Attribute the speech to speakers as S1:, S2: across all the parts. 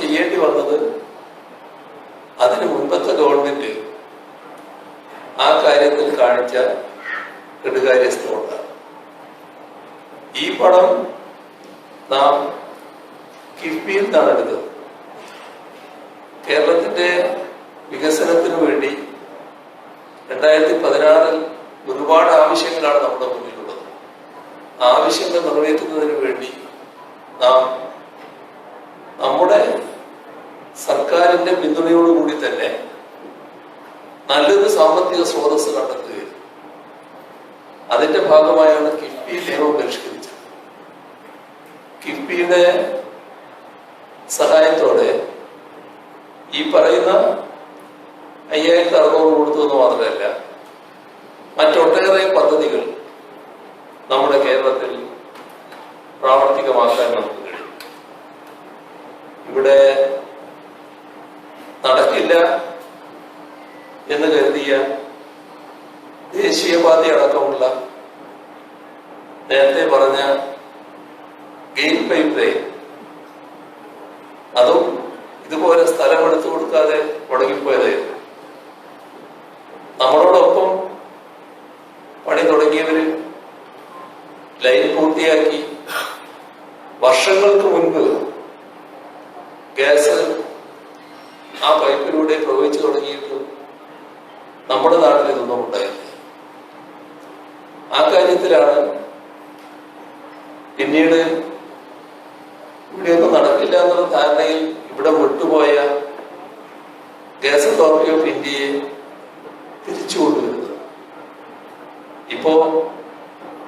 S1: ചെയ്യേണ്ടി വന്നത് അതിന് മുൻപത്തെ ഗവൺമെന്റ് ആ കാര്യത്തിൽ കാണിച്ച കെടുകാര്യസ്ഥ കൊണ്ടാണ് ഈ പണം നാം കിഫ്ബിയിൽ നിന്നാണ് എടുത്തത്. കേരളത്തിന്റെ വികസനത്തിന് വേണ്ടി രണ്ടായിരത്തി പതിനാറിൽ ഒരുപാട് ആവശ്യങ്ങളാണ് നമ്മുടെ മുന്നിലുള്ളത്. ആവശ്യങ്ങൾ നിറവേറ്റുന്നതിന് വേണ്ടി നാം നമ്മുടെ സർക്കാരിന്റെ പിന്തുണയോടുകൂടി തന്നെ നല്ലൊരു സാമ്പത്തിക സ്രോതസ് കണ്ടെത്തുകയും അതിന്റെ ഭാഗമായാണ് കിഫ്ബി നിയമം പരിഷ്കരിച്ചത്. കിഫ്ബിയുടെ സഹായത്തോടെ ഈ പറയുന്ന അയ്യായിരത്തി അറുന്നൂറ് കൊടുത്തു എന്ന് മാത്രമല്ല മറ്റൊട്ടേറെ പദ്ധതികൾ നമ്മുടെ കേരളത്തിൽ പ്രാവർത്തികമാക്കാൻ നമുക്ക് ഇവിടെ നടക്കില്ല എന്ന് കരുതിയ ദേശീയപാതി അടക്കമുള്ള നേരത്തെ പറഞ്ഞ ഗെയിൻ പൈപ്പ് ലൈൻ ആ കാര്യത്തിലാണ് പിന്നീട് ഇവിടെയൊന്നും നടക്കില്ല എന്നുള്ള ധാരണയിൽ ഇവിടെ വിട്ടുപോയ ഗ്യാസ് അതോറിറ്റി ഓഫ് ഇന്ത്യയെ തിരിച്ചു കൊണ്ടുവരുന്നത്. ഇപ്പോ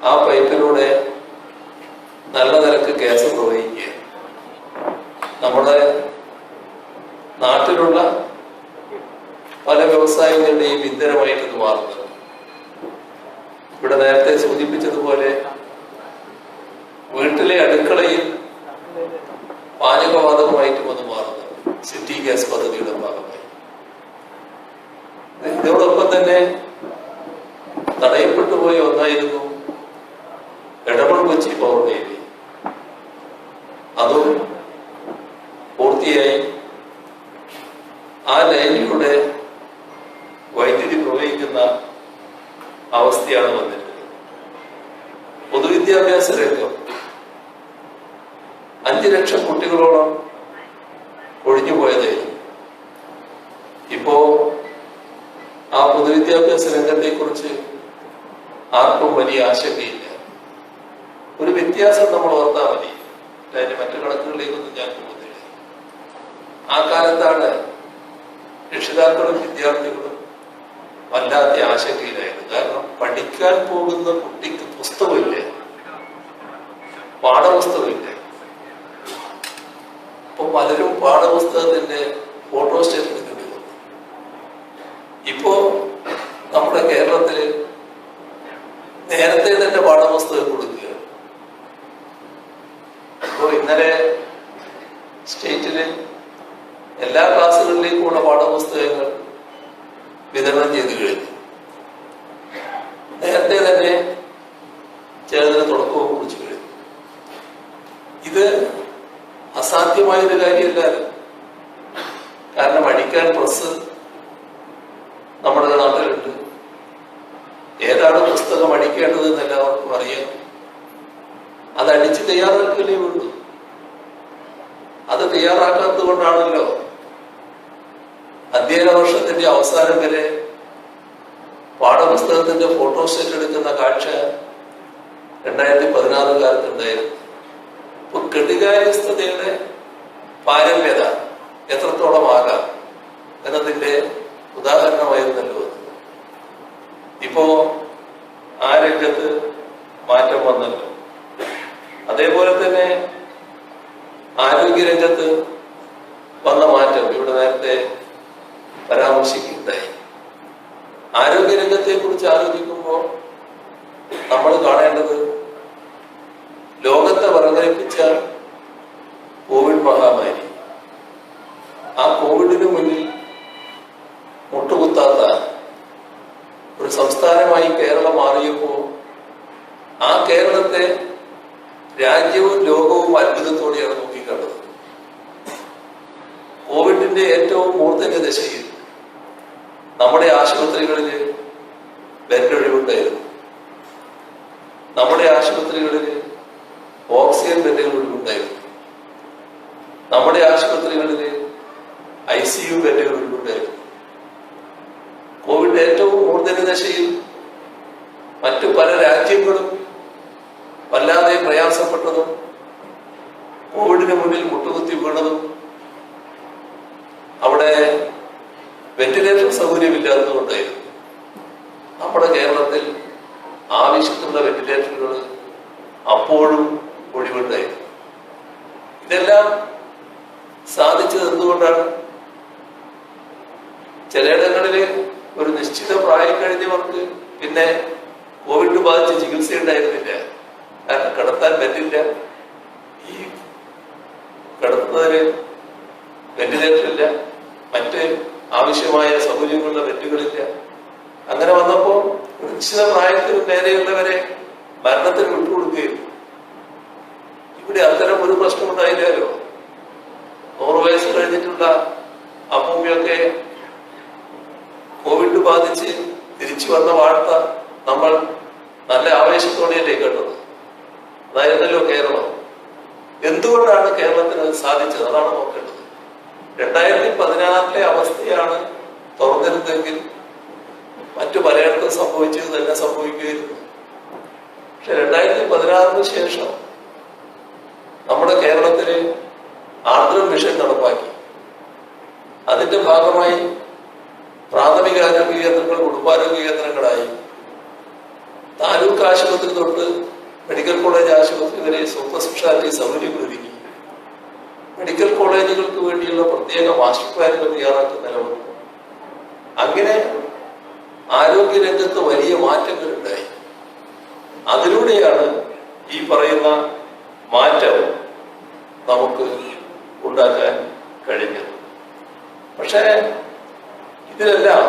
S1: ആ പൈപ്പിലൂടെ നല്ല നിരക്ക് ഗ്യാസ് പ്രവഹിക്കുക നമ്മുടെ നാട്ടിലുള്ള പല വ്യവസായങ്ങളുടെയും ഇന്ധനമായിട്ട് ഇത് ഇവിടെ നേരത്തെ സൂചിപ്പിച്ചതുപോലെ വീട്ടിലെ അടുക്കളയിൽ പാചകവാതകമായിട്ട് വന്ന് മാറുന്നത് സിറ്റി ഗ്യാസ് പദ്ധതിയുടെ ഭാഗമായി. ഇതോടൊപ്പം തന്നെ തടയപ്പെട്ടു പോയ ഒന്നായിരുന്നു എടമൺ കൊച്ചി പവർ നേവി അതും പൂർത്തിയായി. ആ ലൈനിലൂടെ ഇപ്പോ ആ പൊതുവിദ്യാഭ്യാസ രംഗത്തെ കുറിച്ച് ആർക്കും വലിയ ആശങ്കയില്ല. ഒരു വ്യത്യാസം നമ്മൾ ഓർത്താൽ മതി. അതിന്റെ മറ്റു കണക്കുകളിലേക്കൊന്നും ഞാൻ പോകുന്നില്ല. ആ കാലത്താണ് രക്ഷിതാക്കളും വിദ്യാർത്ഥികളും വല്ലാത്ത ആശങ്കയിലായിരുന്നു കാരണം പഠിക്കാൻ പോകുന്ന കുട്ടിക്ക് പുസ്തകമില്ല. പാഠപുസ്തകമില്ല. ഇപ്പൊ പലരും പാഠപുസ്തകത്തിന്റെ ഫോട്ടോ സ്റ്റേറ്റ് ഇപ്പോ നമ്മുടെ കേരളത്തിൽ നേരത്തെ തന്നെ പാഠപുസ്തകം കൊടുക്കുക. ഇപ്പോ ഇന്നലെ സ്റ്റേറ്റിൽ എല്ലാ ക്ലാസ്സുകളിലേക്കുമുള്ള പാഠപുസ്തകങ്ങൾ വിതരണം ചെയ്തു കഴിഞ്ഞു. നേരത്തെ തന്നെ കൊണ്ടാണല്ലോ അധ്യയന വർഷത്തിന്റെ അവസാനം വരെ പാഠപുസ്തകത്തിന്റെ ഫോട്ടോസ്റ്റേറ്റ് എടുക്കുന്ന കാഴ്ച രണ്ടായിരത്തി പതിനാറ് കാലത്ത് ഉണ്ടായിരുന്നു ഇപ്പൊ കെടുകാര്യസ്ഥതയുടെ പാരമ്യത എത്രത്തോളം ആകാം എന്നതിന്റെ ഉദാഹരണമായിരുന്നല്ലോ. ഇപ്പോ ആ രംഗത്ത് മാറ്റം വന്നല്ലോ. അതേപോലെ തന്നെ ആരോഗ്യ രംഗത്ത് വന്ന മാറ്റം ഇവിടെ നേരത്തെ പരാമർശിക്കുകയുണ്ടായി. ആരോഗ്യരംഗത്തെ കുറിച്ച് ആലോചിക്കുമ്പോൾ നമ്മൾ കാണേണ്ടത് ലോകത്തെ വറങ്ങലിപ്പിച്ച കോവിഡ് മഹാമാരി. ആ കോവിഡിന് മുന്നിൽ മുട്ടുകുത്താത്ത ഒരു സംസ്ഥാനമായി കേരളം മാറിയപ്പോൾ ആ കേരളത്തെ രാജ്യവും ലോകവും അത്ഭുതത്തോടെയാണ് കോവിഡിന്റെ ഏറ്റവും മൂർധന്യ ചെയ്യും. നമ്മുടെ ആശുപത്രികളിൽ ബെഡ് ഒഴിവുണ്ടായിരുന്നു നമ്മുടെ ആശുപത്രികളിൽ ഓക്സിജൻ ബെഡുകൾ ഒഴിവുണ്ടായിരുന്നു നമ്മുടെ ആശുപത്രികളിൽ ഐ സി യു ബെഡുകൾ ഒഴിവുണ്ടായിരുന്നു കോവിഡ് ഏറ്റവും മൂർധന്യ ദശയിൽ മറ്റു പല രാജ്യങ്ങളും നമ്മുടെ കേരളത്തിൽ ആവശ്യത്തിനുള്ള വെന്റിലേറ്ററുകൾ അപ്പോഴും ഒഴിവുണ്ടായിരുന്നു. ഇതെല്ലാം സാധിച്ചത് എന്തുകൊണ്ടാണ്? ചിലയിടങ്ങളിൽ ഒരു നിശ്ചിത പ്രായം കഴിഞ്ഞവർക്ക് പിന്നെ കോവിഡ് ബാധിച്ച് ചികിത്സ ഉണ്ടായിരുന്നില്ല കാരണം കിടത്താൻ പറ്റില്ല. ഈ കിടത്തുന്നതിന് വെന്റിലേറ്റർ ഇല്ല മറ്റ് ആവശ്യമായ സൗകര്യങ്ങളുള്ള ബെഡുകളില്ല. അങ്ങനെ വന്നപ്പോ ഒരു നിശ്ചിത പ്രായത്തിന് മേലെയുള്ളവരെ മരണത്തിന് വിട്ടുകൊടുക്കുകയും ഇവിടെ അത്തരം ഒരു പ്രശ്നം ഉണ്ടായില്ലല്ലോ. നൂറ് വയസ്സ് കഴിഞ്ഞിട്ടുള്ള അമ്മൂമ്മയൊക്കെ കോവിഡ് ബാധിച്ച് തിരിച്ചു വന്ന വാർത്ത നമ്മൾ നല്ല ആവേശത്തോടെയല്ലേ കേട്ടത്? അതായിരുന്നല്ലോ കേരളം. എന്തുകൊണ്ടാണ് കേരളത്തിന് അത് സാധിച്ചത്? അതാണ് നോക്കേണ്ടത്. രണ്ടായിരത്തി പതിനാറിലെ അവസ്ഥയാണ് തുറന്നിരുന്നെങ്കിൽ മറ്റു പലയിടത്തും തന്നെ സംഭവിക്കുകയായിരുന്നു പക്ഷെ രണ്ടായിരത്തി പതിനാറിന് ശേഷം നമ്മുടെ കേരളത്തിൽ ആർദ്രം മിഷൻ നടപ്പാക്കി. അതിന്റെ ഭാഗമായി പ്രാഥമിക ആരോഗ്യ കേന്ദ്രങ്ങൾ കുടുംബാരോഗ്യ കേന്ദ്രങ്ങളായി. താലൂക്ക് ആശുപത്രി തൊട്ട് മെഡിക്കൽ കോളേജ് ആശുപത്രി വരെ സൂപ്പർ സ്പെഷ്യാലിറ്റി സൗകര്യങ്ങൾ ഒരുക്കി. മെഡിക്കൽ കോളേജുകൾക്ക് വേണ്ടിയുള്ള പ്രത്യേക മാസ്റ്റർ പ്ലാനുകൾ തയ്യാറാക്കുന്ന നിലവിൽ അങ്ങനെ ആരോഗ്യ രംഗത്ത് വലിയ മാറ്റങ്ങൾ ഉണ്ടായി. അതിലൂടെയാണ് ഈ പറയുന്ന മാറ്റം നമുക്ക് ഉണ്ടാക്കാൻ കഴിഞ്ഞത്. പക്ഷേ ഇതിലെല്ലാം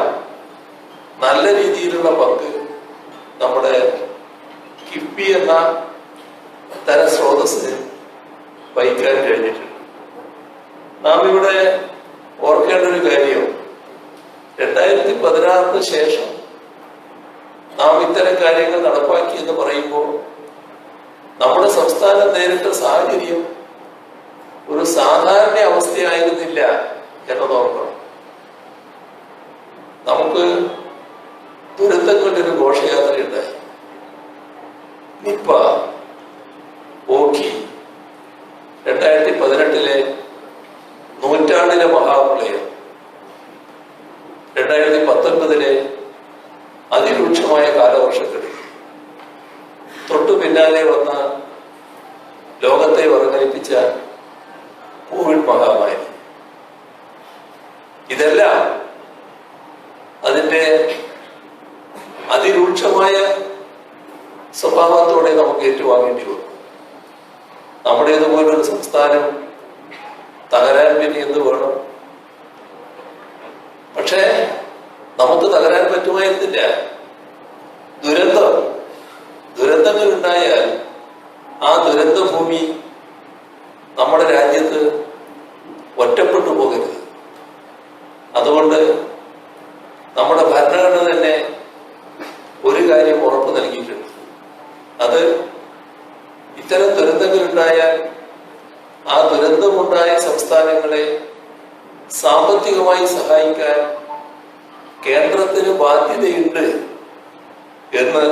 S1: നല്ല രീതിയിലുള്ള പങ്ക് നമ്മുടെ കിഫ്ബി എന്ന തര സ്രോതസ്സിന് വഹിക്കാൻ കഴിഞ്ഞിട്ടുണ്ട്. നാം ഇവിടെ ഓർക്കേണ്ട ഒരു കാര്യം രണ്ടായിരത്തി പതിനാറിന് ശേഷം നാം ഇത്തരം കാര്യങ്ങൾ നടപ്പാക്കി എന്ന് പറയുമ്പോൾ നമ്മുടെ സംസ്ഥാനം നേരിട്ട സാഹചര്യം ഒരു സാധാരണ അവസ്ഥയായിരുന്നില്ല എന്നത് ഓർക്കണം. നമുക്ക് ദുരന്തം കൊണ്ടൊരു ഘോഷയാത്രയുണ്ടായി നിപ്പ ഓക്കി രണ്ടായിരത്തി പതിനെട്ടിലെ നൂറ്റാണ്ടിലെ മഹാപ്രളയം രണ്ടായിരത്തി പത്തൊൻപതിലെ അതിരൂക്ഷമായ കാലവർഷത്തിൽ. തൊട്ടു പിന്നാലെ വന്ന ലോകത്തെ വറങ്ങലിപ്പിച്ച കോവിഡ് മഹാമാരി. ഇതെല്ലാം അതിന്റെ അതിരൂക്ഷമായ സ്വഭാവത്തോടെ നമുക്ക് ഏറ്റുവാങ്ങേണ്ടി വന്നു. നമ്മുടേതുപോലൊരു സംസ്ഥാനം തകരാൻ പിന്നെ എന്ത് വേണം? പക്ഷേ നമുക്ക് തകരാൻ പറ്റുമായിരുന്നില്ല ദുരന്തം. ദുരന്തങ്ങൾ ഉണ്ടായാൽ ആ ദുരന്ത ഭൂമി നമ്മുടെ രാജ്യത്ത് ഒറ്റപ്പെട്ടു പോകരുത്. അതുകൊണ്ട് നമ്മുടെ ഭരണഘടന തന്നെ ഒരു കാര്യം ഉറപ്പു നൽകിയിട്ടുണ്ട്. അത് ഇത്തരം ദുരന്തങ്ങൾ ഉണ്ടായാൽ ആ ദുരന്തമുണ്ടായ സംസ്ഥാനങ്ങളെ സാമ്പത്തികമായി സഹായിക്കാൻ കേന്ദ്രത്തിന് ബാധ്യതയുണ്ട് എന്ന്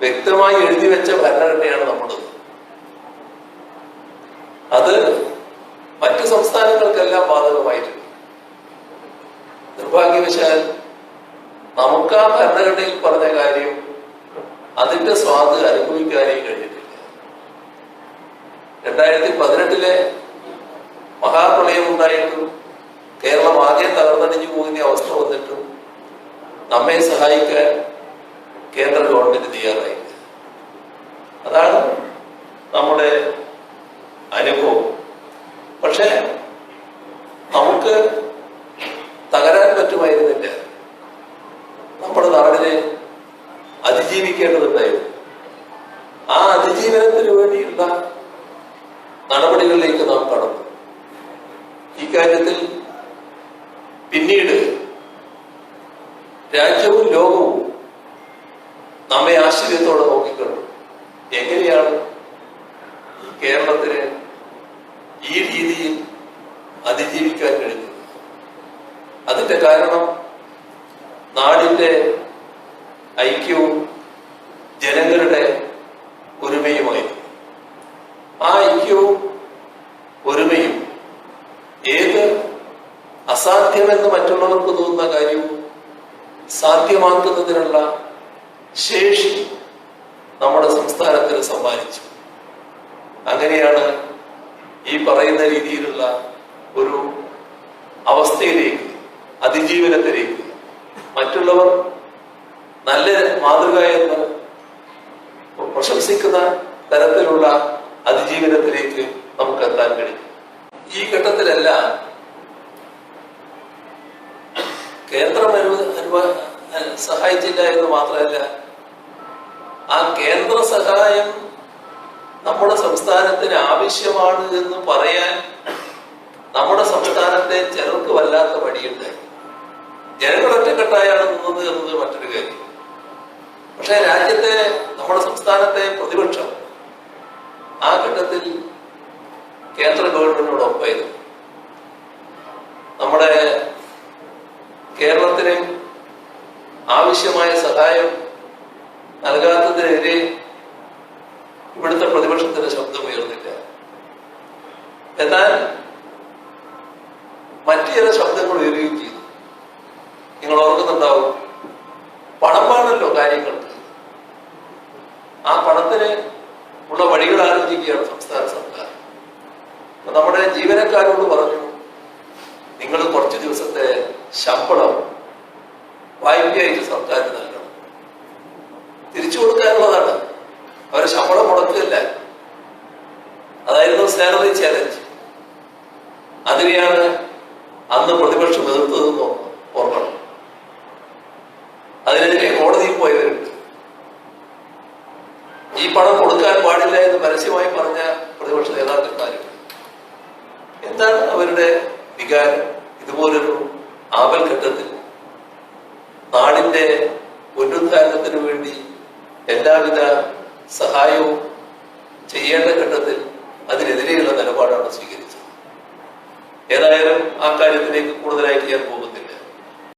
S1: വ്യക്തമായി എഴുതി വെച്ച ഭരണഘടനയാണ് നമ്മുടേത് അത് മറ്റു സംസ്ഥാനങ്ങൾക്കെല്ലാം ബാധകമായിട്ടുണ്ട്. നിർഭാഗ്യവശാൽ നമുക്ക് ആ ഭരണഘടനയിൽ പറഞ്ഞ കാര്യം അതിന്റെ സ്വാദ് അനുഭവിക്കാനേ കഴിഞ്ഞിട്ടില്ല. രണ്ടായിരത്തി പതിനെട്ടിലെ മഹാപ്രളയം ഉണ്ടായിട്ടും കേരളം ആകെ തകർന്നടിഞ്ഞു പോകുന്ന അവസ്ഥ വന്നിട്ടും നമ്മെ സഹായിക്കാൻ ഗവൺമെന്റ് തയ്യാറായി. അതാണ് നമ്മുടെ അനുഭവം. പക്ഷെ നമുക്ക് തകരാൻ പറ്റുമായിരുന്നില്ല. നമ്മുടെ നാടിനെ അതിജീവിക്കേണ്ടതുണ്ടായിരുന്നു. ആ അതിജീവനത്തിന് വേണ്ടിയുള്ള നടപടികളിലേക്ക് നാം കടന്നു. ഈ കാര്യത്തിൽ പിന്നീട് രാജ്യവും ലോകവും നമ്മെ ആശ്ചര്യത്തോടെ നോക്കിക്കണ്ടു. എങ്ങനെയാണ് കേരളത്തിന് ഈ രീതിയിൽ അതിജീവിക്കാൻ കഴിഞ്ഞത് അതിന്റെ കാരണം നാടിന്റെ ഐക്യവും ജനങ്ങളുടെ ഒരുമയുമായിരുന്നു. ആ ഐക്യവും ഒരുമയും ഏത് അസാധ്യമെന്ന് മറ്റുള്ളവർക്ക് തോന്നുന്ന കാര്യവും സാധ്യമാക്കുന്നതിനുള്ള ശേഷി നമ്മുടെ സംസ്ഥാനത്തിന് സമ്മാനിച്ചു. അങ്ങനെയാണ് ഈ പറയുന്ന രീതിയിലുള്ള ഒരു അവസ്ഥയിലേക്ക് അതിജീവനത്തിലേക്ക് മറ്റുള്ളവർ നല്ല മാതൃക എന്ന് പ്രശംസിക്കുന്ന തരത്തിലുള്ള അതിജീവനത്തിലേക്ക് നമുക്ക് എത്താൻ കഴിയും. ഈ ഘട്ടത്തിലല്ല കേന്ദ്രം അനുവ സഹായിച്ചില്ല എന്ന് മാത്രമല്ല ആ കേന്ദ്ര സഹായം നമ്മുടെ സംസ്ഥാനത്തിന് ആവശ്യമാണ് എന്ന് പറയാൻ നമ്മുടെ സംസ്ഥാനത്തെ ചിലർക്ക് വല്ലാത്ത പടിയുണ്ട് ജനങ്ങൾ ഒറ്റക്കെട്ടായാണ് നിന്നത് എന്നത് മറ്റൊരു കാര്യം. പക്ഷെ രാജ്യത്തെ നമ്മുടെ സംസ്ഥാനത്തെ പ്രതിപക്ഷം ആ ഘട്ടത്തിൽ കേന്ദ്ര ഗവൺമെന്റിനോടൊപ്പമായിരുന്നു നമ്മുടെ കേരളത്തിന് ആവശ്യമായ സഹായം നൽകാത്തതിനെതിരെ ഇവിടുത്തെ പ്രതിപക്ഷത്തിന്റെ ശബ്ദം ഉയർന്നില്ല. എന്നാൽ മറ്റു ചില ശബ്ദങ്ങൾ ഉയരുകയും ചെയ്തു. നിങ്ങൾ ഓർക്കുന്നുണ്ടാവും പണം വേണല്ലോ കാര്യങ്ങൾക്ക്. ആ പണത്തിന് ഉള്ള വഴികൾ ആലോചിക്കുകയാണ് സംസ്ഥാന സർക്കാർ. നമ്മുടെ ജീവനക്കാരോട് പറഞ്ഞു നിങ്ങൾ കുറച്ച് ദിവസത്തെ ശമ്പളം വായ്പയായിട്ട് സർക്കാരിന് തിരിച്ചു കൊടുക്കാനുള്ളതാണ് അവർ ശമ്പളം മുടക്കില്ല അതായിരുന്നു സാലറി ചാലഞ്ച്. അതിനെയാണ് അന്ന് പ്രതിപക്ഷം എതിർത്തതെന്ന് ഓർക്കണം. അതിനെതിരെ കോടതിയിൽ പോയവരുണ്ട്. ഈ പണം കൊടുക്കാൻ പാടില്ല എന്ന് പരസ്യമായി പറഞ്ഞ പ്രതിപക്ഷ നേതാക്കന്മാരുണ്ട് എന്താണ് അവരുടെ വികാരം? ഇതുപോലൊരു ആപൽഘട്ടത്തിൽ നാടിന്റെ പുനരുദ്ധാരണത്തിന് വേണ്ടി എല്ലാവിധ സഹായവും ചെയ്യേണ്ട ഘട്ടത്തിൽ അതിനെതിരെയുള്ള നിലപാടാണ് സ്വീകരിച്ചത്. ഏതായാലും ആ കാര്യത്തിലേക്ക് കൂടുതലായിട്ട് ഞാൻ പോകുന്നു